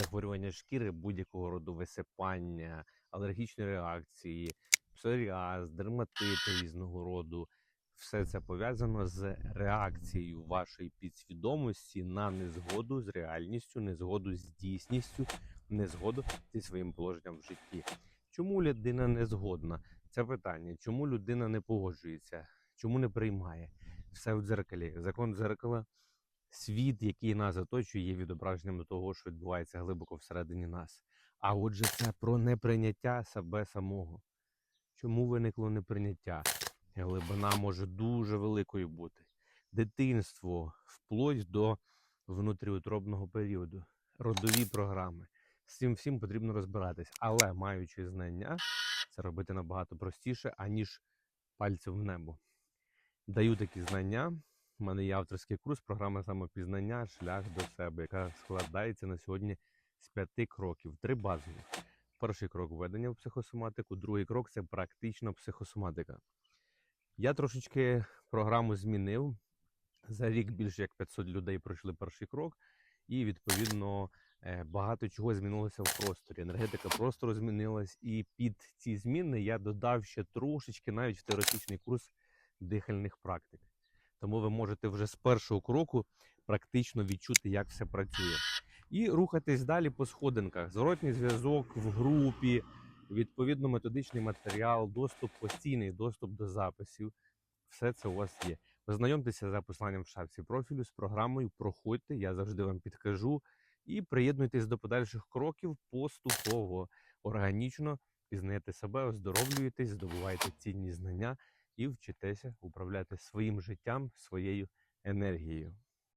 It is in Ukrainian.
захворювання шкіри, будь-якого роду висипання, алергічні реакції, псоріаз, дерматит різного роду. Все це пов'язано з реакцією вашої підсвідомості на незгоду з реальністю, незгоду з дійсністю, незгоду зі своїм положенням в житті. Чому людина не згодна? Це питання. Чому людина не погоджується? Чому не приймає? Все в дзеркалі. Закон дзеркала, світ, який нас оточує, є відображенням того, що відбувається глибоко всередині нас. А отже, це про неприйняття себе самого. Чому виникло неприйняття? Глибина може дуже великою бути. Дитинство вплоть до внутріутробного періоду, родові програми. З цим всім потрібно розбиратись. Але маючи знання, це робити набагато простіше, аніж пальцем в небо. Даю такі знання. У мене є авторський курс, програма самопізнання, шлях до себе, яка складається на сьогодні з п'яти кроків. Три базові. Перший крок введення в психосоматику, другий крок це практична психосоматика. Я трошечки програму змінив. За рік більше як 500 людей пройшли перший крок, і відповідно е, багато чого змінилося в просторі. Енергетика простору змінилась, і під ці зміни я додав ще трошечки навіть в теоретичний курс дихальних практик. Тому ви можете вже з першого кроку практично відчути, як все працює. І рухатись далі по сходинках. Зворотній зв'язок в групі, відповідно методичний матеріал, доступ постійний, доступ до записів. Все це у вас є. Познайомтеся за посиланням в шапці профілю з програмою, проходьте, я завжди вам підкажу. І приєднуйтесь до подальших кроків поступово, органічно пізнаєте себе, оздоровлюєтесь, здобуваєте цінні знання і вчитеся управляти своїм життям, своєю енергією.